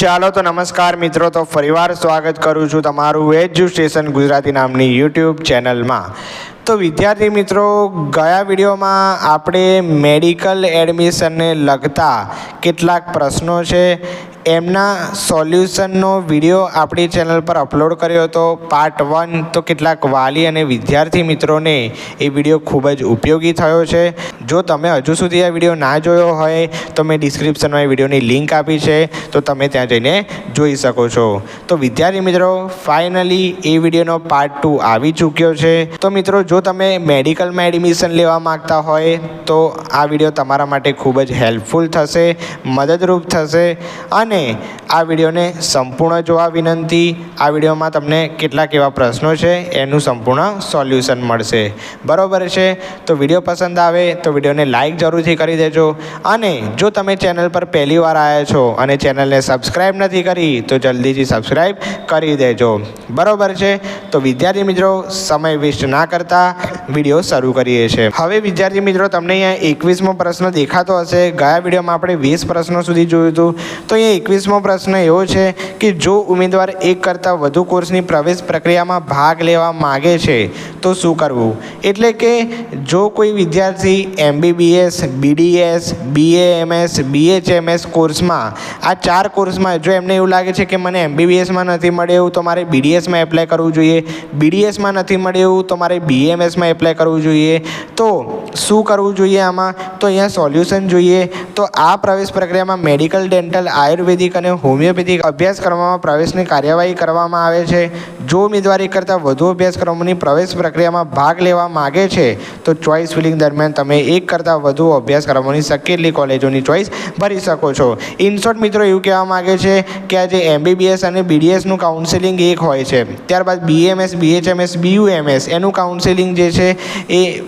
ચાલો તો નમસ્કાર મિત્રો, તો ફરીવાર સ્વાગત કરું છું તમારું એજ્યુસ્ટેશન ગુજરાતી નામની યુટ્યુબ ચેનલમાં. તો વિદ્યાર્થી મિત્રો, ગયા વિડીયોમાં આપણે મેડિકલ એડમિશનને લગતા કેટલાક પ્રશ્નો છે. એમના સોલ્યુશનનો વીડિયો આપણી ચેનલ પર અપલોડ કર્યો હતો. પાર્ટ વન તો કેટલાક વાલી અને વિદ્યાર્થી મિત્રોને એ વીડિયો ખૂબ જ ઉપયોગી થયો છે. જો તમે હજુ સુધી આ વીડિયો ના જોયો હોય તો મેં ડિસ્ક્રિપ્શનમાં એ વિડીયોની લિંક આપી છે. તો તમે ત્યાં જઈને જોઈ શકો છો. તો વિદ્યાર્થી મિત્રો, ફાઇનલી એ વિડીયોનો પાર્ટ ટુ આવી ચૂક્યો છે. તો મિત્રો, જો તમે મેડિકલમાં એડમિશન લેવા માગતા હોય તો આ વીડિયો તમારા માટે ખૂબ જ હેલ્પફુલ થશે, મદદરૂપ થશે અને આ વિડીયોને સંપૂર્ણ જોવા વિનંતી. આ વિડીયોમાં તમને કેટલાક એવા પ્રશ્નો છે, એનું સંપૂર્ણ સોલ્યુશન મળશે. બરોબર છે? તો વીડિયો પસંદ આવે તો વિડીયોને લાઈક જરૂરથી કરી દેજો. અને જો તમે ચેનલ પર પહેલી વાર આવ્યા છો અને ચેનલને સબસ્ક્રાઈબ નથી કરી, તો જલ્દીથી સબસ્ક્રાઈબ કરી દેજો. બરાબર છે? તો વિદ્યાર્થી મિત્રો, સમય વેસ્ટ ના કરતા વીડિયો શરૂ કરીએ છીએ. હવે વિદ્યાર્થી મિત્રો, તમને અહીંયા એકવીસમો પ્રશ્ન દેખાતો હશે. ગયા વિડીયોમાં આપણે વીસ પ્રશ્નો સુધી જોયું હતું. તો અહીંયા એકવીસમો પ્રશ્ન એવો છે કે જો ઉમેદવાર એક કરતાં વધુ કોર્સની પ્રવેશ પ્રક્રિયામાં ભાગ લેવા માગે છે, તો શું કરવું? એટલે કે જો કોઈ વિદ્યાર્થી એમબીબીએસ બીડીએસ બીએએમએસ બીએચએમએસ કોર્સમાં આ ચાર કોર્સમાં જો એમને એવું લાગે છે કે મને એમબીબીએસમાં નથી મળે એવું, તો મારે બીડીએસમાં એપ્લાય કરવું જોઈએ. બીડીએસમાં નથી મળે એવું, તો મારે બીએમએસમાં એપ્લાય કરવું જોઈએ. તો શું કરવું જોઈએ આમાં? તો અહીંયા સોલ્યુશન જોઈએ. તો આ પ્રવેશ પ્રક્રિયામાં મેડિકલ ડેન્ટલ આયુર્વેદિક અને હોમિયોપેથિક અભ્યાસક્રમોમાં પ્રવેશની કાર્યવાહી કરવામાં આવે છે. જો ઉમેદવાર કરતાં વધુ અભ્યાસક્રમોની પ્રવેશ પ્રક્રિયામાં ભાગ લેવા માગે છે, તો ચોઇસ ફિલિંગ દરમિયાન તમે એક કરતાં વધુ અભ્યાસક્રમોની શકેલી કોલેજોની ચોઇસ ભરી શકો છો. ઇન મિત્રો એવું કહેવા માગે છે કે આ જે એમબીબીએસ અને બીડીએસનું કાઉન્સેલિંગ એક હોય છે. ત્યારબાદ બીએમએસ બીએચએમએસ બીયુએમએસ એનું કાઉન્સેલિંગ જે છે એ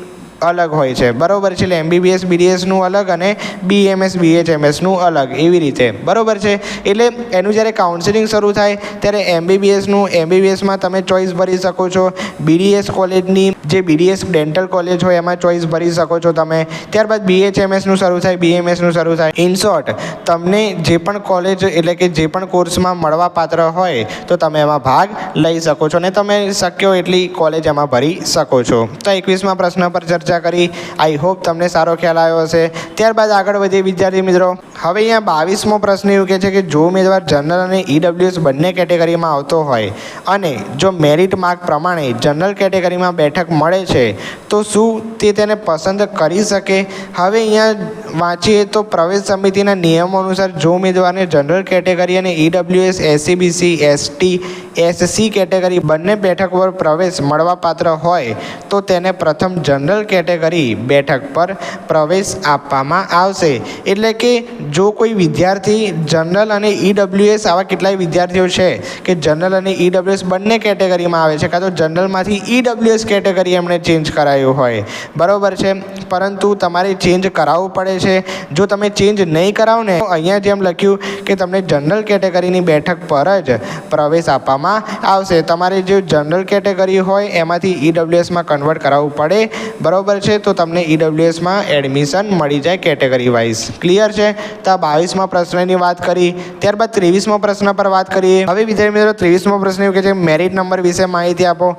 અલગ હોય છે. બરોબર છે, એટલે એમબીબીએસ બીડીએસનું અલગ અને બીએમએસ બીએચએમએસનું અલગ એવી રીતે. બરોબર છે? એટલે એનું જ્યારે કાઉન્સેલિંગ શરૂ થાય, ત્યારે એમબીબીએસનું એમબીબીએસમાં તમે ચોઇસ ભરી શકો છો. બીડીએસ કોલેજની જે બીડીએસ ડેન્ટલ કોલેજ હોય, એમાં ચોઇસ ભરી શકો છો તમે. ત્યારબાદ બીએચએમએસનું શરૂ થાય બીએમએસનું શરૂ થાય. ઇન શોર્ટ તમને જે પણ કોલેજ એટલે કે જે પણ કોર્સમાં મળવા પાત્ર હોય, તો તમે એમાં ભાગ લઈ શકો છો. અને તમે શક્ય એટલી કોલેજ એમાં ભરી શકો છો. તો એકવીસમાં પ્રશ્ન પર ચર્ચા ચર્ચા કરી. આઈ હોપ તમને સારો ખ્યાલ આવ્યો હશે. ત્યારબાદ આગળ વધીએ વિદ્યાર્થી મિત્રો. હવે અહીંયા બાવીસમો પ્રશ્ન એવું કહે છે કે જો ઉમેદવાર જનરલ અને ઈડબ્લ્યુએસ બંને કેટેગરીમાં આવતો હોય અને જો મેરિટ માર્ક પ્રમાણે જનરલ કેટેગરીમાં બેઠક મળે છે, તો શું તે તેને પસંદ કરી શકે? હવે અહીંયા વાંચીએ તો પ્રવેશ સમિતિના નિયમો અનુસાર જો ઉમેદવારને જનરલ કેટેગરી અને EWS SCBC ST SC category બંને બેઠક પર પ્રવેશ મળવાપાત્ર હોય તો તેને પ્રથમ જનરલ કેટેગરી બેઠક પર પ્રવેશ આપવામાં આવશે. એટલે કે જો કોઈ વિદ્યાર્થી જનરલ અને ઈડબ્લ્યુએસ આવા કેટલાય વિદ્યાર્થીઓ છે કે જનરલ અને ઈડબ્લ્યુએસ બંને કેટેગરીમાં આવે છે, કાં તો જનરલમાંથી ઈડબ્લ્યુએસ કેટેગરી એમણે ચેન્જ કરાયું હોય. બરાબર છે? પરંતુ તમારે ચેન્જ કરાવવું પડે છે. જો તમે ચેન્જ નહીં કરાવો ને અહીંયા જેમ લખ્યું કે તમને જનરલ કેટેગરીની બેઠક પર જ પ્રવેશ આપવામાં આવશે. તમારે જે જનરલ કેટેગરી હોય, એમાંથી ઈડબ્લ્યુએસમાં કન્વર્ટ કરાવવું પડે. બરાબર છે? તો તમને ઈડબ્લ્યુએસમાં એડમિશન મળી જાય કેટેગરી વાઇઝ ક્લિયર છે? તો આ બાવીસમાં પ્રશ્નની વાત કરી. ત્યારબાદ ત્રેવીસમો પ્રશ્ન પર વાત કરીએ. હવે વિદ્યાર્થી મિત્રો, ત્રેવીસમો પ્રશ્ન એવું કે છે મેરિટ નંબર વિશે માહિતી આપો.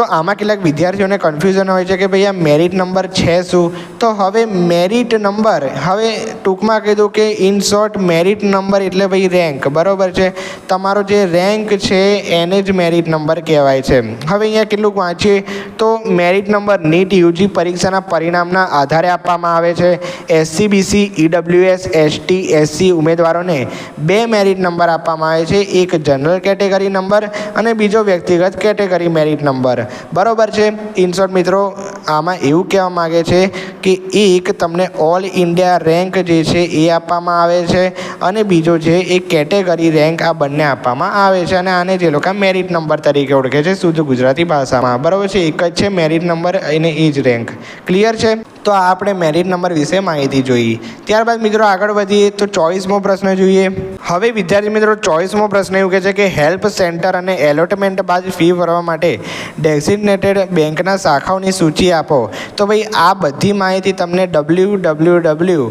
તો આમાં કેટલાક વિદ્યાર્થીઓને કન્ફ્યુઝન હોય છે કે ભાઈ આ મેરિટ નંબર છે શું? તો હવે મેરિટ નંબર હવે ટૂંકમાં કીધું કે ઇન શોર્ટ મેરિટ નંબર એટલે ભાઈ રેન્ક બરાબર છે? તમારો જે રેન્ક છે એને જ મેરિટ નંબર કહેવાય છે. હવે અહીંયા કેટલુંક વાંચીએ. તો મેરિટ નંબર નીટ યુજી પરીક્ષાના પરિણામના આધારે આપવામાં આવે છે. એસસીબીસી ઈડબ્લ્યુએસ એસટી એસસી ઉમેદવારોને બે મેરિટ નંબર આપવામાં આવે છે. એક જનરલ કેટેગરી નંબર અને બીજો વ્યક્તિગત કેટેગરી મેરિટ નંબર બરોબર છે? ઇન્સોર્ટ મિત્રો, આમાં એવું કહેવા માગે છે કે એક તમને ઓલ ઇન્ડિયા રેન્ક જે છે એ આપવામાં આવે છે અને બીજો છે એ કેટેગરી રેન્ક આ બંને આપવામાં આવે છે અને આને જે લોકો મેરિટ નંબર તરીકે ઓળખે છે શુદ્ધ ગુજરાતી ભાષામાં. બરાબર છે? એક જ છે મેરિટ નંબર અને એ જ રેન્ક. ક્લિયર છે? તો આપણે મેરિટ નંબર વિશે માહિતી જોઈ. ત્યારબાદ મિત્રો આગળ વધીએ તો ચોવીસમો પ્રશ્ન જોઈએ. હવે વિદ્યાર્થી મિત્રો ચોવીસમો પ્રશ્ન એવું કહે છે કે હેલ્પ સેન્ટર અને એલોટમેન્ટ બાદ ફી ભરવા માટે ડેઝિગ્નેટેડ બેંકના શાખાઓની સૂચિ આપો. તો ભાઈ, આ બધી માહિતી તમને W W W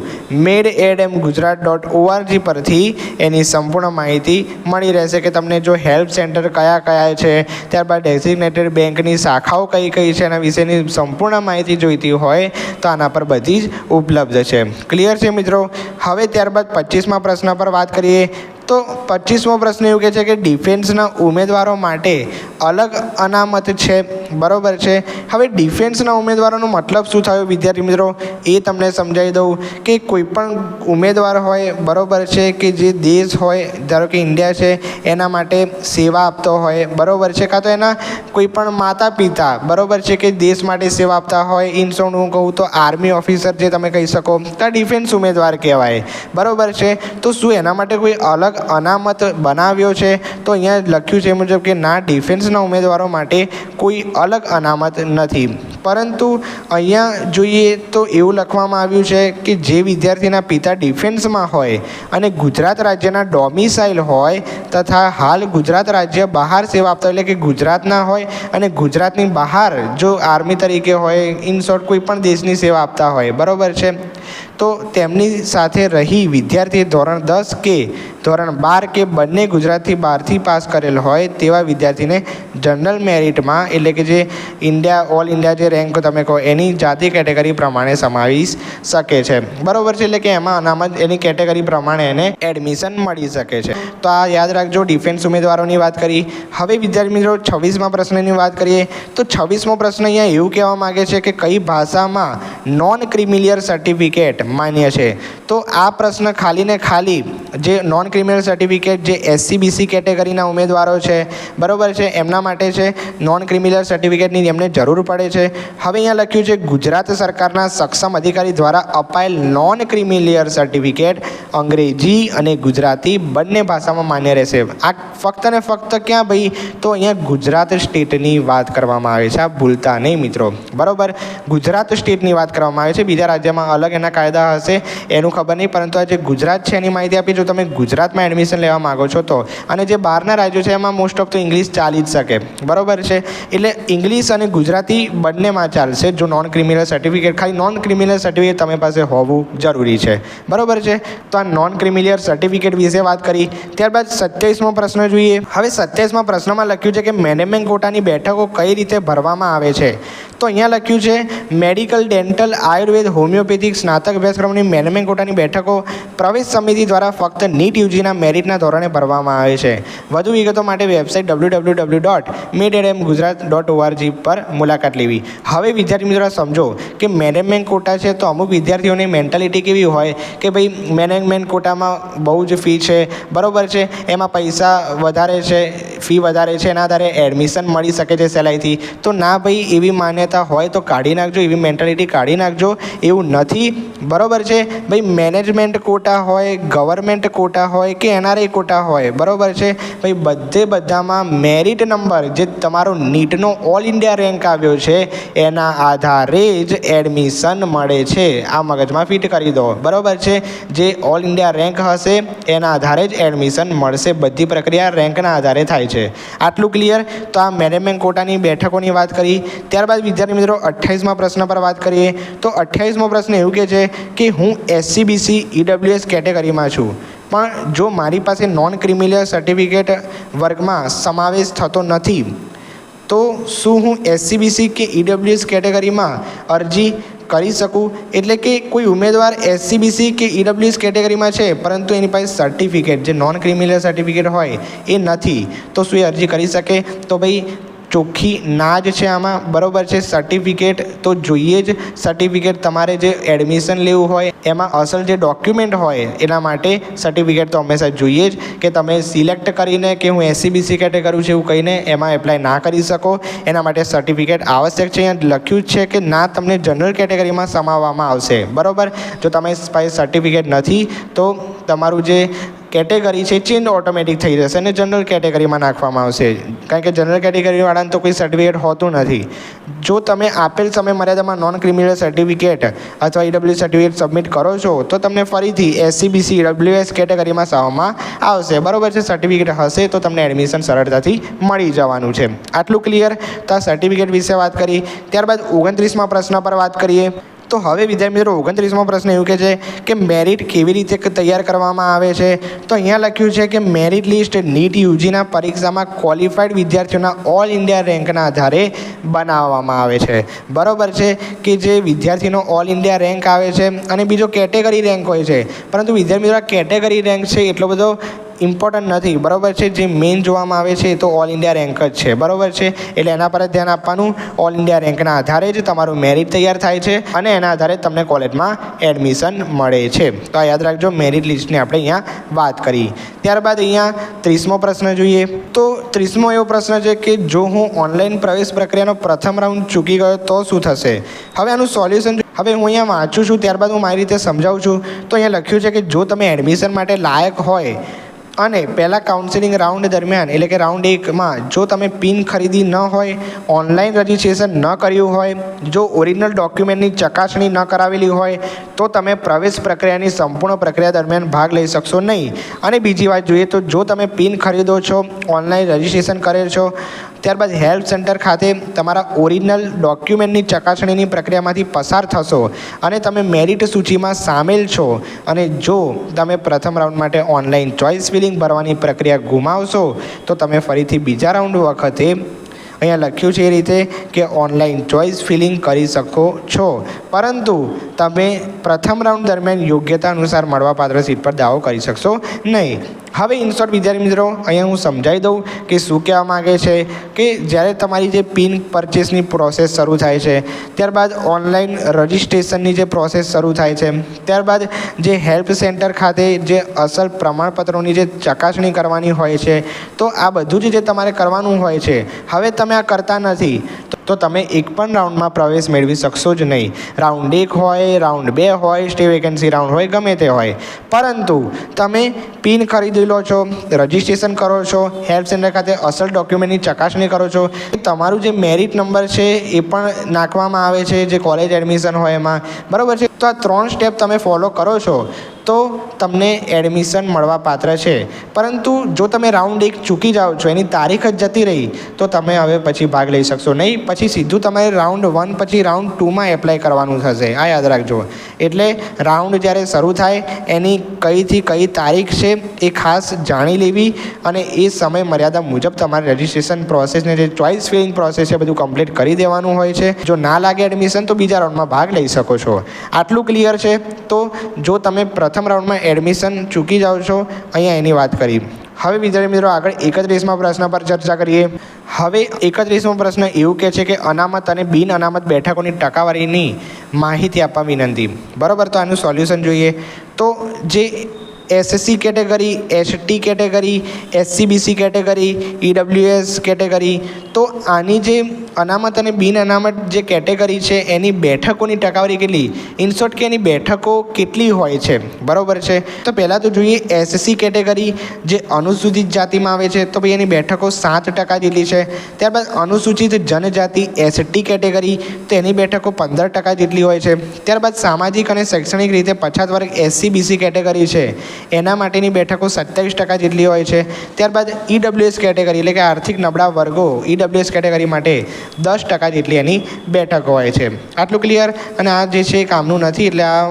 med ad M Gujarat dot ORG પરથી એની સંપૂર્ણ માહિતી મળી રહેશે કે તમને જો હેલ્પ સેન્ટર કયા કયા છે, ત્યારબાદ ડેઝિગ્નેટેડ બેંકની શાખાઓ કઈ કઈ છે એના વિશેની સંપૂર્ણ માહિતી જોઈતી હોય તો આના પર બધી જ ઉપલબ્ધ છે. ક્લિયર છે મિત્રો? હવે ત્યારબાદ પચીસમા પ્રશ્ન પર વાત કરીએ. તો પચીસમો પ્રશ્ન એવું કહે છે કે ડિફેન્સના ઉમેદવારો માટે અલગ અનામત છે, બરાબર છે. હવે ડિફેન્સના ઉમેદવારોનો મતલબ શું થયો? વિદ્યાર્થી મિત્રો, એ તમને સમજાવી દઉં કે કોઈપણ ઉમેદવાર હોય, બરાબર છે, કે જે દેશ હોય, ધારો કે ઇન્ડિયા છે, એના માટે સેવા આપતો હોય, બરાબર છે, કાં તો એના કોઈ પણ માતા પિતા બરાબર છે, કે દેશ માટે સેવા આપતા હોય ઇન શોર્ટ હું કહું તો આર્મી ઓફિસર જે તમે કહી શકો તો ડિફેન્સ ઉમેદવાર કહેવાય, બરાબર છે. તો શું એના માટે કોઈ અલગ અનામત બનાવ્યો છે? તો અહીંયા લખ્યું છે મુજબ કે ના ડિફેન્સના ઉમેદવારો માટે કોઈ અલગ અનામત નથી. પરંતુ અહીંયા જોઈએ તો એવું લખવામાં આવ્યું છે કે જે વિદ્યાર્થીના પિતા ડિફેન્સમાં હોય અને ગુજરાત રાજ્યના ડોમિસાઇલ હોય તથા હાલ ગુજરાત રાજ્ય બહાર સેવા આપતા એટલે કે ગુજરાતના હોય અને ગુજરાતની બહાર જો આર્મી તરીકે હોય, ઇન શોર્ટ કોઈ પણ દેશની સેવા આપતા હોય, બરાબર છે? તો તેમની સાથે રહી વિદ્યાર્થીએ ધોરણ દસ કે ધોરણ બાર કે બંને ગુજરાતથી બહારથી પાસ કરેલ હોય તેવા વિદ્યાર્થીને જનરલ મેરિટમાં એટલે કે જે ઇન્ડિયા, ઓલ ઇન્ડિયા જે રેન્ક તમે કહો, એની જાતિ કેટેગરી પ્રમાણે સમાવી શકે છે. બરાબર છે, એટલે કે એમાં અનામત એની કેટેગરી પ્રમાણે એને એડમિશન મળી શકે છે. તો આ યાદ રાખજો, ડિફેન્સ ઉમેદવારોની વાત કરી. હવે વિદ્યાર્થી મિત્રો, છવ્વીસમાં પ્રશ્નની વાત કરીએ, તો છવ્વીસમો પ્રશ્ન અહીંયા એવું કહેવા માગે છે કે કઈ ભાષામાં નોન ક્રિમિલિયર સર્ટિફિકેટ માન્ય છે. તો આ પ્રશ્ન ખાલીને ખાલી જે નોન ક્રિમિનલ સર્ટિફિકેટ જે એસસીબીસી કેટેગરીના ઉમેદવારો છે, બરાબર છે, એમના માટે છે નોન ક્રિમિનલ સર્ટિફિકેટની એમને જરૂર પડે છે. હવે અહીંયા લખ્યું છે, ગુજરાત સરકારના સક્ષમ અધિકારી દ્વારા અપાયેલ નોન ક્રિમિલિયર સર્ટિફિકેટ અંગ્રેજી અને ગુજરાતી બંને ભાષામાં માન્ય રહેશે. આ ફક્ત ને ફક્ત ક્યાં ભાઈ? તો અહીંયા ગુજરાત સ્ટેટની વાત કરવામાં આવે છે. આ ભૂલતા નહીં મિત્રો. બરોબર? ગુજરાત સ્ટેટની વાત કરવામાં આવે છે. બીજા રાજ્યમાં અલગ એના કાયદા હશે એનું ખબર નહીં, પરંતુ આ જે ગુજરાત છે એની માહિતી આપી, જો તમે ગુજરાતમાં એડમિશન લેવા માગો છો તો. અને જે બહારના રાજ્યો છે, એમાં મોસ્ટ ઓફ તો ઇંગ્લિશ ચાલી જ શકે. બરોબર છે? એટલે ઇંગ્લિશ અને ગુજરાતી બંનેમાં ચાલશે, જો નોન ક્રિમિનલ સર્ટિફિકેટ ખાલી નોન ક્રિમિનલ સર્ટિફિકેટ તમે પાસે હોવું જરૂરી છે. બરોબર છે? તો આ નોન ક્રિમિલિયર સર્ટિફિકેટ વિશે વાત કરી. ત્યારબાદ સત્યાવીસમો પ્રશ્ન જોઈએ. હવે સત્યાવીસમા પ્રશ્નમાં લખ્યું છે કે મેનેજમેન્ટ કોટાની બેઠકો કઈ રીતે ભરવામાં આવે છે? તો અહીંયા લખ્યું છે, મેડિકલ, ડેન્ટલ, આયુર્વેદ હોમિયોપેથિક સ્નાતક અભ્યાસક્રમની મેનેજમેન્ટ કોટાની બેઠકો પ્રવેશ સમિતિ દ્વારા ફક્ત નીટ યુજીના મેરિટના ધોરણે ભરવામાં આવે છે. વધુ વિગતો માટે website W W W dot med M Gujarat dot ORG પર મુલાકાત લેવી. હવે વિદ્યાર્થી મિત્રો સમજો કે મેનેજમેન્ટ કોટા છે તો અમુક વિદ્યાર્થીઓની મેન્ટાલિટી કેવી હોય કે ભાઈ મેનેજમેન્ટ કોટામાં બહુ જ ફી છે, બરાબર છે, એમાં પૈસા વધારે છે, ફી વધારે છે, એના આધારે એડમિશન મળી શકે છે સહેલાઈથી. તો ના ભાઈ એવી માન્યતા હોય તો કાઢી નાખજો, એવી મેન્ટાલિટી કાઢી નાખજો, એવું નથી બરોબર છે? ભાઈ મેનેજમેન્ટ કોટા હોય ગવર્મેન્ટ કોટા હોય કે એનઆરઆઈ કોટા હોય, બરોબર છે? ભાઈ, બધે બધામાં મેરિટ નંબર જે તમારો નીટનો ઓલ ઇન્ડિયા રેન્ક આવ્યો છે, એના આધારે જ એડમિશન મળે છે. આ મગજમાં ફિટ કરી દો. બરાબર છે? જે ઓલ ઇન્ડિયા રેન્ક હશે, એના આધારે જ એડમિશન મળશે. બધી પ્રક્રિયા રેન્કના આધારે થાય છે. આટલું ક્લિયર તો આ મેનેજમેન્ટ કોટાની બેઠકોની વાત કરી. ત્યારબાદ વિદ્યાર્થી મિત્રો, અઠ્યાવીસમાં પ્રશ્ન પર વાત કરીએ. તો અઠ્યાવીસમો પ્રશ્ન એવું કે છે કે હું એસસીબીસી ઈડબ્લ્યુએસ કેટેગરીમાં છું. પણ જો મારી પાસે નોન ક્રિમિનલ સર્ટિફિકેટ વર્ગમાં સમાવેશ થતો નથી, તો શું હું એસસીબીસી કે ઈડબ્લ્યુએસ કેટેગરીમાં અરજી કરી શકું? એટલે કે કોઈ ઉમેદવાર એસસીબીસી કે ઈડબ્લ્યુએસ કેટેગરીમાં છે, પરંતુ એની પાસે સર્ટિફિકેટ જે નોન ક્રિમિનલ સર્ટિફિકેટ હોય, એ નથી. તો શું એ અરજી કરી શકે? તો ભાઈ ચોખ્ખી ના જ છે આમાં, બરાબર છે? સર્ટિફિકેટ તો જોઈએ જ. સર્ટિફિકેટ તમારે જે એડમિશન લેવું હોય, એમાં અસલ જે ડોક્યુમેન્ટ હોય, એના માટે સર્ટિફિકેટ તો હંમેશા જોઈએ જ કે તમે સિલેક્ટ કરીને કે હું એસસીબીસી કેટેગરી છું એવું કહીને એમાં એપ્લાય ના કરી શકો. એના માટે સર્ટિફિકેટ આવશ્યક છે. અહીંયા લખ્યું જ છે કે ના તમને જનરલ કેટેગરીમાં સમાવવામાં આવશે. બરાબર? જો તમે પાસે સર્ટિફિકેટ નથી, તો તમારું જે કેટેગરી છે ચેન્જ ઓટોમેટિક થઈ જશે અને જનરલ કેટેગરીમાં નાખવામાં આવશે. કારણ કે જનરલ કેટેગરીવાળાને તો કોઈ સર્ટિફિકેટ હોતું નથી. જો તમે આપેલ સમય મર્યાદામાં નોન ક્રિમિનલ સર્ટિફિકેટ અથવા ઈડબ્લ્યુ સર્ટિફિકેટ સબમિટ કરો છો, તો તમને ફરીથી એસસીબીસી ડબ્લ્યુએસ કેટેગરીમાં સાવવામાં આવશે. બરાબર છે સર્ટિફિકેટ હશે તો તમને એડમિશન સરળતાથી મળી જવાનું છે. આટલું ક્લિયર તો સર્ટિફિકેટ વિશે વાત કરી. ત્યારબાદ ઓગણત્રીસમાં પ્રશ્ન પર વાત કરીએ. તો હવે વિદ્યાર્થી મિત્રો ઓગણત્રીસમો પ્રશ્ન એવું કે છે કે મેરિટ કેવી રીતે તૈયાર કરવામાં આવે છે? તો અહીંયા લખ્યું છે કે મેરિટ લિસ્ટ નીટ યુજીના પરીક્ષામાં ક્વોલિફાઈડ વિદ્યાર્થીઓના ઓલ ઇન્ડિયા રેન્કના આધારે બનાવવામાં આવે છે. બરાબર છે કે જે વિદ્યાર્થીનો ઓલ ઇન્ડિયા રેન્ક આવે છે અને બીજો કેટેગરી રેન્ક હોય છે. પરંતુ વિદ્યાર્થી મિત્રો કેટેગરી રેન્ક છે એટલો બધો ઇમ્પોર્ટન્ટ નથી. બરાબર છે? જે મેઇન જોવામાં આવે છે એ તો ઓલ ઇન્ડિયા રેન્ક જ છે. બરોબર છે? એટલે એના પર જ ધ્યાન આપવાનું. ઓલ ઇન્ડિયા રેન્કના આધારે જ તમારું મેરિટ તૈયાર થાય છે અને એના આધારે તમને કોલેજમાં એડમિશન મળે છે. તો આ યાદ રાખજો મેરિટ લિસ્ટની આપણે અહીંયા વાત કરી. ત્યારબાદ અહીંયા ત્રીસમો પ્રશ્ન જોઈએ. તો ત્રીસમો એવો પ્રશ્ન છે કે જો હું ઓનલાઈન પ્રવેશ પ્રક્રિયાનો પ્રથમ રાઉન્ડ ચૂકી ગયો તો શું થશે? હવે આનું સોલ્યુશન હવે હું અહીંયા વાંચું છું, ત્યારબાદ હું મારી રીતે સમજાવું છું. તો અહીંયા લખ્યું છે કે જો તમે એડમિશન માટે લાયક હોય અને પહેલાં કાઉન્સેલિંગ રાઉન્ડ દરમિયાન, એટલે કે રાઉન્ડ એકમાં, જો તમે પિન ખરીદી ન હોય ઓનલાઈન રજિસ્ટ્રેશન ન કર્યું હોય, જો ઓરિજિનલ ડોક્યુમેન્ટની ચકાસણી ન કરાવેલી હોય, તો તમે પ્રવેશ પ્રક્રિયાની સંપૂર્ણ પ્રક્રિયા દરમિયાન ભાગ લઈ શકશો નહીં. અને બીજી વાત જોઈએ તો જો તમે પિન ખરીદો છો ઓનલાઈન રજિસ્ટ્રેશન કરેલ છો ત્યારબાદ હેલ્પ સેન્ટર ખાતે તમારા ઓરિજિનલ ડોક્યુમેન્ટની ચકાસણીની પ્રક્રિયામાંથી પસાર થશો અને તમે મેરિટ સૂચિમાં સામેલ છો અને જો તમે પ્રથમ રાઉન્ડ માટે ઓનલાઈન ચોઇસ ફિલિંગ ભરવાની પ્રક્રિયા ગુમાવશો, તો તમે ફરીથી બીજા રાઉન્ડ વખતે અહીંયા લખ્યું છે એ રીતે કે ઓનલાઈન ચોઇસ ફિલિંગ કરી શકો છો. પરંતુ તમે પ્રથમ રાઉન્ડ દરમિયાન યોગ્યતા અનુસાર મળવાપાત્ર સીટ પર દાવો કરી શકશો નહીં. હવે ઇન શોર્ટ વિદ્યાર્થી મિત્રો, અહીંયા હું સમજાવી દઉં કે શું કહેવા માગે છે કે જ્યારે તમારી જે પિન પરચેસની પ્રોસેસ શરૂ થાય છે, ત્યારબાદ ઓનલાઈન રજિસ્ટ્રેશનની જે પ્રોસેસ શરૂ થાય છે, ત્યારબાદ જે હેલ્પ સેન્ટર ખાતે જે અસલ પ્રમાણપત્રોની જે ચકાસણી કરવાની હોય છે, તો આ બધું જ જે તમારે કરવાનું હોય છે, હવે તમે આ કરતા નથી. તો તમે એક પણ રાઉન્ડમાં પ્રવેશ મેળવી શકશો જ નહીં. રાઉન્ડ એક હોય, રાઉન્ડ બે હોય, સ્ટે વેકેન્સી રાઉન્ડ હોય, ગમે તે હોય. પરંતુ તમે પિન ખરીદી લો છો, રજિસ્ટ્રેશન કરો છો હેલ્પ સેન્ટર ખાતે અસલ ડોક્યુમેન્ટની ચકાસણી કરો છો તમારું જે મેરિટ નંબર છે એ પણ નાખવામાં આવે છે, જે કોલેજ એડમિશન હોય એમાં. બરાબર છે? તો આ ત્રણ સ્ટેપ તમે ફોલો કરો છો. તો તમને એડમિશન મળવા પાત્ર છે. પરંતુ જો તમે રાઉન્ડ એક ચૂકી જાઓ છો, એની તારીખ જ જતી રહી, તો તમે હવે પછી ભાગ લઈ શકશો નહીં. પછી સીધું તમારે રાઉન્ડ વન પછી રાઉન્ડ ટુમાં એપ્લાય કરવાનું થશે. આ યાદ રાખજો. એટલે રાઉન્ડ જ્યારે શરૂ થાય, એની કઈથી કઈ તારીખ છે એ ખાસ જાણી લેવી અને એ સમય મર્યાદા મુજબ તમારે રજિસ્ટ્રેશન પ્રોસેસને જે ચોઇસ ફિલિંગ પ્રોસેસ છે બધું કમ્પ્લીટ કરી દેવાનું હોય છે. જો ના લાગે એડમિશન તો બીજા રાઉન્ડમાં ભાગ લઈ શકો છો. આટલું ક્લિયર છે? તો જો તમે પ્રથમ રાઉન્ડમાં એડમિશન ચૂકી જાઓ છો, અહીંયા એની વાત કરી. હવે વિદ્યાર્થી મિત્રો આગળ એકત્રીસમા પ્રશ્ન પર ચર્ચા કરીએ. હવે એકત્રીસમો પ્રશ્ન એવું કહે છે કે અનામત અને બિન અનામત બેઠકોની ટકાવારીની માહિતી આપવા વિનંતી. બરાબર, તો આનું સોલ્યુશન જોઈએ. તો જે SSC category ST category SCBC category EWS category તો આની જે અનામત અને બિન અનામત જે કેટેગરી છે, એની બેઠકોની ટકાવારી કેટલી? ઇન શોર્ટ કે એની બેઠકો કેટલી હોય છે? બરાબર છે? તો પહેલાં તો જોઈએ એસસી કેટેગરી, જે અનુસૂચિત જાતિમાં આવે છે, તો ભાઈ એની બેઠકો સાત ટકા જેટલી છે. ત્યારબાદ અનુસૂચિત જનજાતિ એસટી કેટેગરી, તો એની બેઠકો પંદર ટકા જેટલી હોય છે. ત્યારબાદ સામાજિક અને શૈક્ષણિક રીતે પછાત વર્ગ એસસી બીસી કેટેગરી છે, એના માટેની બેઠકો સત્યાવીસ ટકા જેટલી હોય છે. ત્યારબાદ ઈડબ્લ્યુએસ કેટેગરી, એટલે કે આર્થિક નબળા વર્ગો ઈડબ્લ્યુએસ કેટેગરી માટે દસ ટકા જેટલી એની બેઠકો હોય છે. આટલું ક્લિયર અને આ જે છે એ કામનું નથી, એટલે આ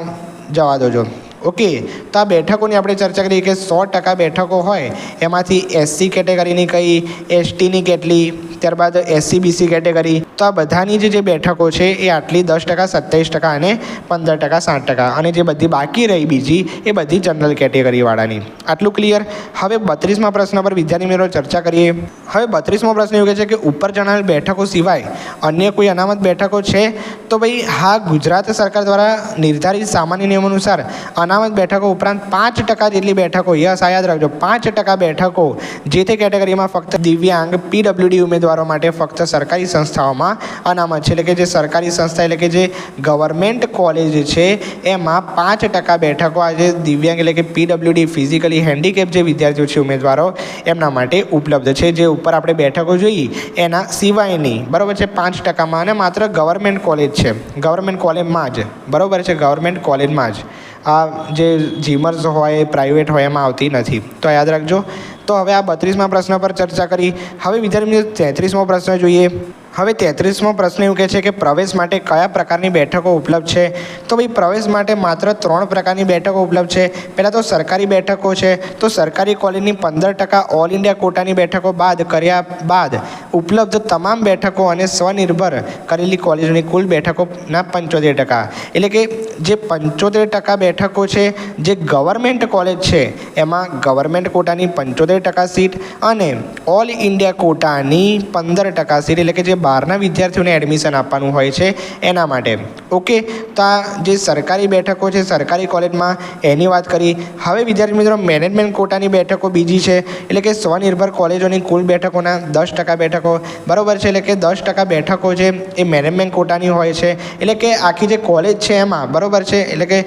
જવા દોજો. ઓકે તો આ બેઠકોની આપણે ચર્ચા કરીએ કે સો ટકા બેઠકો હોય, એમાંથી એસસી કેટેગરીની કઈ એસટીની કેટલી ત્યારબાદ એસસી બીસી કેટેગરી. તો આ બધાની જે જે બેઠકો છે, એ આટલી દસ ટકા, સત્યાવીસ ટકા અને પંદર ટકા, સાઠ ટકા. અને જે બધી બાકી રહી બીજી, એ બધી જનરલ કેટેગરીવાળાની આટલું ક્લિયર હવે બત્રીસમાં પ્રશ્ન પર વિદ્યાર્થી મિત્રો ચર્ચા કરીએ. હવે બત્રીસમો પ્રશ્ન એવું કહે છે કે ઉપર જણાવેલ બેઠકો સિવાય અન્ય કોઈ અનામત બેઠકો છે? તો ભાઈ, હા, ગુજરાત સરકાર દ્વારા નિર્ધારિત સામાન્ય નિયમ અનુસાર અનામત બેઠકો ઉપરાંત પાંચ ટકા જેટલી બેઠકો, યસ, આ યાદ રાખજો, પાંચ ટકા બેઠકો જે તે કેટેગરીમાં ફક્ત દિવ્યાંગ, પીડબ્લ્યુડી ઉમેદવાર ઉમેદવારો માટે ફક્ત સરકારી સંસ્થાઓમાં અનામત છે. એટલે કે જે સરકારી સંસ્થા, એટલે કે જે ગવર્મેન્ટ કોલેજ છે, એમાં પાંચ ટકા બેઠકો આજે દિવ્યાંગ, એટલે કે પીડબ્લ્યુડી ફિઝિકલી હેન્ડીકેપ જે વિદ્યાર્થીઓ છે, ઉમેદવારો, એમના માટે ઉપલબ્ધ છે. જે ઉપર આપણે બેઠકો જોઈએ, એના સિવાયની, બરાબર છે, પાંચ ટકામાં અને માત્ર ગવર્મેન્ટ કોલેજ છે. ગવર્મેન્ટ કોલેજમાં જ, બરાબર છે ગવર્મેન્ટ કોલેજમાં જ. આ જે જીમર્સ હોય પ્રાઇવેટ હોય, એમાં આવતી નથી. તો યાદ રાખજો. તો હવે આ બત્રીસમા પ્રશ્ન પર ચર્ચા કરી. હવે વિદ્યાર્થી તેત્રીસમો પ્રશ્ન જોઈએ. હવે તેત્રીસમો પ્રશ્ન એવું કહે છે કે પ્રવેશ માટે કયા પ્રકારની બેઠકો ઉપલબ્ધ છે? તો ભાઈ, પ્રવેશ માટે માત્ર ત્રણ પ્રકારની બેઠકો ઉપલબ્ધ છે. પહેલાં તો સરકારી બેઠકો છે. તો સરકારી કોલેજની પંદર ટકા ઓલ ઇન્ડિયા કોટાની બેઠકો બાદ કર્યા બાદ ઉપલબ્ધ તમામ બેઠકો અને સ્વનિર્ભર કરેલી કોલેજોની કુલ બેઠકોના પંચોતેર ટકા. એટલે કે જે પંચોતેર ટકા બેઠકો છે, જે ગવર્મેન્ટ કોલેજ છે, એમાં ગવર્મેન્ટ કોટાની પંચોતેર ટકા સીટ અને ઓલ ઇન્ડિયા કોટાની પંદર ટકા સીટ, એટલે કે જે બહારના વિદ્યાર્થીઓને એડમિશન આપવાનું હોય છે એના માટે. ઓકે તો આ જે સરકારી બેઠકો છે, સરકારી કોલેજમાં એની વાત કરી. હવે વિદ્યાર્થી મિત્રો મેનેજમેન્ટ કોટાની બેઠકો બીજી છે. એટલે કે સ્વનિર્ભર કોલેજોની કુલ બેઠકોના દસ ટકા બેઠકો. બરાબર છે? એટલે કે દસ ટકા બેઠકો છે એ મેનેજમેન્ટ કોટાની હોય છે. એટલે કે આખી જે કોલેજ છે એમાં, બરાબર છે? એટલે કે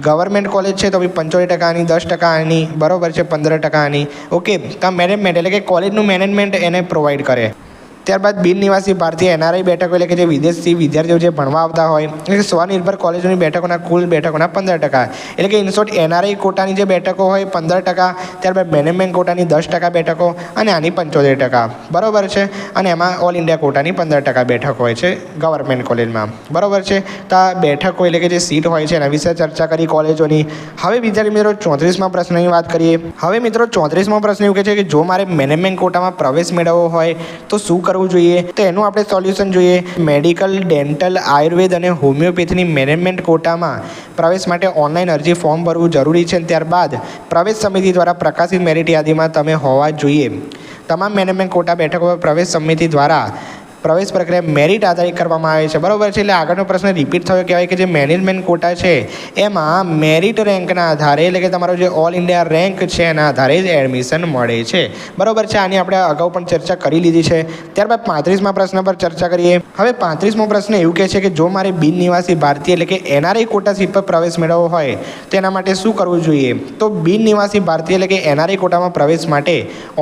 ગવર્મેન્ટ કોલેજ છે તો બી પંચોતેર ટકાની, દસ ટકાની, બરાબર છે? પંદર ટકાની. ઓકે તો મેનેજમેન્ટ એટલે કે કોલેજનું મેનેજમેન્ટ એને પ્રોવાઈડ કરે. ત્યારબાદ બિન નિવાસી ભારતીય એનઆરઆઈ બેઠકો એટલે કે જે વિદેશથી વિદ્યાર્થીઓ જે ભણવા આવતા હોય, એટલે સ્વનિર્ભર કોલેજોની બેઠકોના, કુલ બેઠકોના પંદર ટકા. એટલે કે ઇનશોર્ટ એનઆરઆઈ કોટાની જે બેઠકો હોય, પંદર ટકા, ત્યારબાદ મેનેજમેન્ટ કોટાની દસ ટકા બેઠકો અને આની પંચોતેર ટકા. બરાબર છે? અને એમાં ઓલ ઇન્ડિયા કોટાની પંદર ટકા બેઠકો હોય છે ગવર્મેન્ટ કોલેજમાં. બરાબર છે? તો આ બેઠકો એટલે કે જે સીટ હોય છે એના વિશે ચર્ચા કરી કોલેજોની. હવે વિદ્યાર્થી મિત્રો, ચોત્રીસમાં પ્રશ્નની વાત કરીએ. હવે મિત્રો, ચોત્રીસમાં પ્રશ્ન એવું કહે છે કે જો મારે મેનેજમેન્ટ કોટામાં પ્રવેશ મેળવવો હોય, તો શું કરવું જોઈએ. તો એનું આપણે સોલ્યુશન જોઈએ. મેડિકલ ડેન્ટલ આયુર્વેદ અને હોમિયોપેથીની મેનેજમેન્ટ કોટામાં પ્રવેશ માટે ઓનલાઈન અરજી ફોર્મ ભરવું જરૂરી છે. ત્યારબાદ પ્રવેશ સમિતિ દ્વારા પ્રકાશિત મેરિટ યાદીમાં તમે હોવા જોઈએ. તમામ મેનેજમેન્ટ કોટા બેઠકો પર પ્રવેશ સમિતિ દ્વારા પ્રવેશ પ્રક્રિયા મેરિટ આધારિત કરવામાં આવે છે. બરાબર છે, એટલે આગળનો પ્રશ્ન રિપીટ થયો કહેવાય કે જે મેનેજમેન્ટ કોટા છે, એમાં મેરિટ રેન્કના આધારે એટલે કે તમારો જે ઓલ ઇન્ડિયા રેન્ક છે, એના આધારે જ એડમિશન મળે છે. બરાબર છે, આની આપણે અગાઉ પણ ચર્ચા કરી લીધી છે. ત્યારબાદ પાંત્રીસમાં પ્રશ્ન પર ચર્ચા કરીએ. હવે પાંત્રીસમો પ્રશ્ન એવું કહે છે કે જો મારે બિન નિવાસી ભારતીય એટલે કે એનઆરઆઈ કોટા સીટ પર પ્રવેશ મેળવવો હોય, તો એના માટે શું કરવું જોઈએ? તો બિન નિવાસી ભારતીય એટલે કે એનઆરઆઈ કોટામાં પ્રવેશ માટે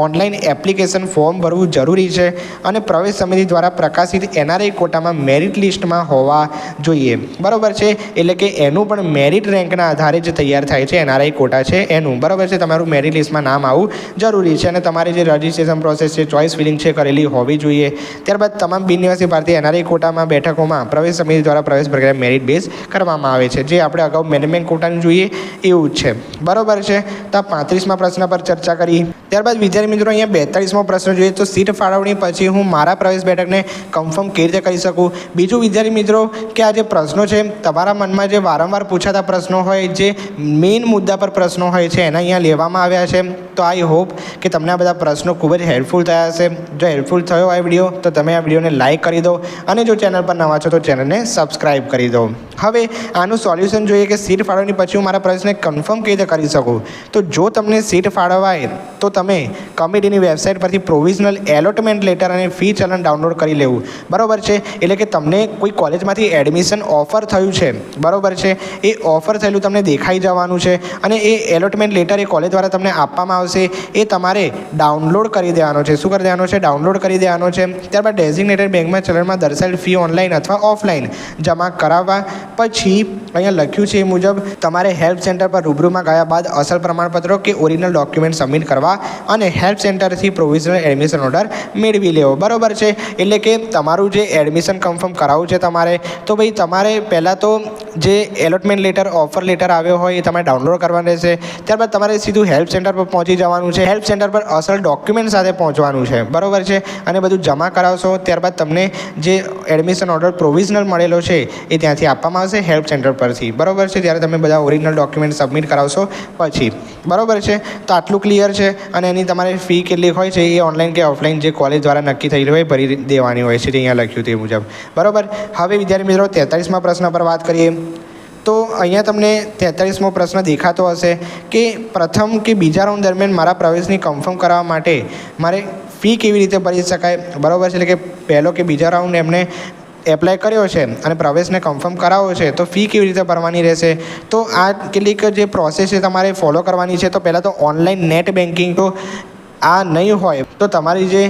ઓનલાઈન એપ્લિકેશન ફોર્મ ભરવું જરૂરી છે અને પ્રવેશ સમિતિ દ્વારા પ્રકાશિત એનઆરઆઈ કોટામાં મેરિટ લિસ્ટમાં હોવા જોઈએ. બરાબર છે? એટલે કે એનું પણ મેરિટ રેન્કના આધારે જ તૈયાર થાય છે એનઆરઆઈ કોટા છે એનું. બરાબર છે? તમારું મેરિટ લિસ્ટમાં નામ આવવું જરૂરી છે અને તમારી જે રજિસ્ટ્રેશન પ્રોસેસ છે ચોઇસ ફિલિંગ છે કરેલી હોવી જોઈએ. ત્યારબાદ તમામ બિન નિવાસી ભારતીય એનઆરઆઈ કોટામાં બેઠકોમાં પ્રવેશ સમિતિ દ્વારા પ્રવેશ પ્રક્રિયા મેરિટ બેઝ કરવામાં આવે છે. જે આપણે અગાઉ મેનેજમેન્ટ કોટાનું જોઈએ એવું જ છે. બરાબર છે? તો પાંત્રીસમાં પ્રશ્ન પર ચર્ચા કરી. ત્યારબાદ વિદ્યાર્થી મિત્રો અહીંયા બેતાળીસમો પ્રશ્ન જોઈએ તો સીટ ફાળવણી પછી હું મારા પ્રવેશ બેઠકને કન્ફર્મ કેવી રીતે કરી શકું? બીજું વિદ્યાર્થી મિત્રો કે આ જે પ્રશ્નો છે, તમારા મનમાં જે વારંવાર પૂછાતા પ્રશ્નો હોય, જે મેઇન મુદ્દા પર પ્રશ્નો હોય છે, એના અહીંયા લેવામાં આવ્યા છે. તો આઈ હોપ કે તમને આ બધા પ્રશ્નો ખૂબ જ હેલ્પફુલ થયા હશે. જો હેલ્પફુલ થયો આ વીડિયો, તો તમે આ વિડીયોને લાઇક કરી દો અને જો ચેનલ પર નવા છો તો ચેનલને સબસ્ક્રાઇબ કરી દો. હવે આનું સોલ્યુશન જોઈએ કે સીટ ફાળવણી પછી હું મારા પ્રશ્નને કન્ફર્મ કેવી રીતે કરી શકું? તો જો તમને સીટ ફાળવાય, તો તમે કમિટીની વેબસાઇટ પરથી પ્રોવિઝનલ એલોટમેન્ટ લેટર અને ફી ચલણ ડાઉનલોડ કરી લેવું. બરાબર છે? એટલે કે તમને કોઈ કોલેજમાંથી એડમિશન ઓફર થયું છે. બરાબર છે? એ ઓફર થયેલું તમને દેખાઈ જવાનું છે અને એ એલોટમેન્ટ લેટર એ કોલેજ દ્વારા તમને આપવામાં આવશે. એ તમારે ડાઉનલોડ કરી દેવાનો છે. શું કરી દેવાનો છે? ડાઉનલોડ કરી દેવાનો છે. ત્યારબાદ ડેઝિગ્નેટેડ બેંકમાં ચલણમાં દર્શાવેલ ફી ઓનલાઈન અથવા ઓફલાઈન જમા કરાવવા. પછી અહીંયા લખ્યું છે એ મુજબ, તમારે હેલ્પ સેન્ટર પર રૂબરૂમાં ગયા બાદ અસલ પ્રમાણપત્રો કે ઓરિજિનલ ડોક્યુમેન્ટ સબમિટ કરવા અને હેલ્પ સેન્ટરથી પ્રોવિઝનલ એડમિશન ઓર્ડર મેળવી લેવો. બરાબર છે? એટલે કે તમારું જે એડમિશન કન્ફર્મ કરાવવું છે તમારે, તો ભાઈ તમારે પહેલાં તો જે એલોટમેન્ટ લેટર ઓફર લેટર આવ્યો હોય એ તમારે ડાઉનલોડ કરવાનું રહેશે. ત્યારબાદ તમારે સીધું હેલ્પ સેન્ટર પર પહોંચી જવાનું છે. હેલ્પ સેન્ટર પર અસલ ડોક્યુમેન્ટ સાથે પહોંચવાનું છે. બરાબર છે? અને બધું જમા કરાવશો, ત્યારબાદ તમને જે એડમિશન ઓર્ડર પ્રોવિઝનલ મળેલો છે, એ ત્યાંથી આપવામાં આવશે હેલ્પ સેન્ટર પરથી. બરાબર છે? ત્યારે તમે બધા ઓરિજિનલ ડોક્યુમેન્ટ સબમિટ કરાવશો પછી. બરાબર છે? તો આટલું ક્લિયર છે. અને એની તમારે ફી કેટલી હોય છે, એ ઓનલાઈન કે ઓફલાઈન જે કોલેજ દ્વારા નક્કી થયેલી હોય ભરી દેવાની હોય છે તે અહીંયા લખ્યું તે મુજબ. બરાબર? હવે વિદ્યાર્થી મિત્રો તેતાલીસમાં પ્રશ્ન પર વાત કરીએ. તો અહીંયા તમને તેતાળીસમો પ્રશ્ન દેખાતો હશે કે પ્રથમ કે બીજા રાઉન્ડ દરમિયાન મારા પ્રવેશની કન્ફર્મ કરાવવા માટે મારે ફી કેવી રીતે ભરી શકાય? બરાબર છે, એટલે કે પહેલો કે બીજા રાઉન્ડ એમને એપ્લાય કર્યો છે અને પ્રવેશને કન્ફર્મ કરાવવો છે, તો ફી કેવી રીતે ભરવાની રહેશે? તો આ કેટલીક જે પ્રોસેસ છે તમારે ફોલો કરવાની છે, તો પહેલાં તો ઓનલાઈન નેટ બેન્કિંગ તો આ નહીં હોય, તો તમારી જે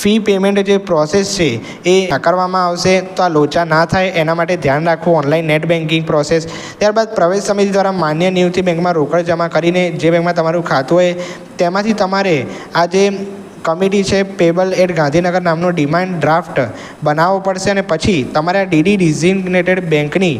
ફી પેમેન્ટ જે પ્રોસેસ છે, એ નકારવામાં આવશે તો આ લોચા ના થાય, એના માટે ધ્યાન રાખવું ઓનલાઈન નેટ બેન્કિંગ પ્રોસેસ. ત્યારબાદ પ્રવેશ સમિતિ દ્વારા માન્ય નિયુક્તિ બેંકમાં રોકડ જમા કરીને જે બેંકમાં તમારું ખાતું હોય, તેમાંથી તમારે આ જે કમિટી છે, પેબલ એટ ગાંધીનગર નામનો ડિમાન્ડ ડ્રાફ્ટ બનાવવો પડશે અને પછી તમારે ડીડી ડિઝિગ્નેટેડ બેંકની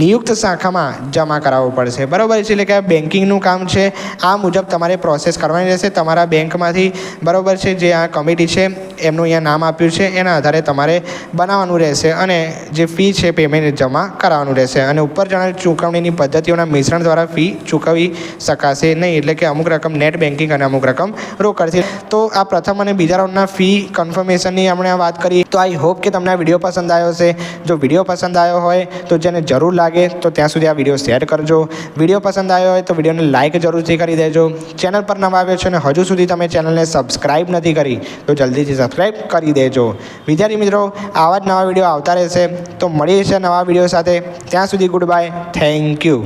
નિયુક્ત શાખામાં જમા કરાવવું પડશે. બરાબર છે, એટલે કે આ બેન્કિંગનું કામ છે, આ મુજબ તમારે પ્રોસેસ કરવાની રહેશે. તમારા બેંકમાંથી, બરાબર છે, જે આ કમિટી છે, એમનું અહીંયા નામ આપ્યું છે, એના આધારે તમારે બનાવવાનું રહેશે અને જે ફી છે પેમેન્ટ જમા કરાવવાનું રહેશે. અને ઉપર જણાવેલ ચૂકવણીની પદ્ધતિઓના મિશ્રણ દ્વારા ફી ચૂકવી શકાશે નહીં, એટલે કે અમુક રકમ નેટ બેન્કિંગ અને અમુક રકમ રોકડથી તો આ પ્રથમ અને બીજા રાઉન્ડના ફી કન્ફર્મેશનની આપણે વાત કરી. તો આઈ હોપ કે તમને આ વીડિયો પસંદ આવ્યો હશે. જો વીડિયો પસંદ આવ્યો હોય, તો જેને જરૂર લાગે તો ત્યાં સુધી આ વીડિયો શેર કરજો. વીડિયો પસંદ આવ્યો હોય તો વિડીયોને લાઇક જરૂરથી કરી દેજો. ચેનલ પર નવા આવ્યો છે અને હજુ સુધી તમે ચેનલને સબસ્ક્રાઇબ નથી કરી, તો જલ્દીથી સબસ્ક્રાઇબ કરી દેજો. વિદ્યાર્થી મિત્રો, આવા જ નવા વીડિયો આવતા રહેશે. તો મળીએ છીએ નવા વીડિયો સાથે. ત્યાં સુધી ગુડ બાય થેન્ક યુ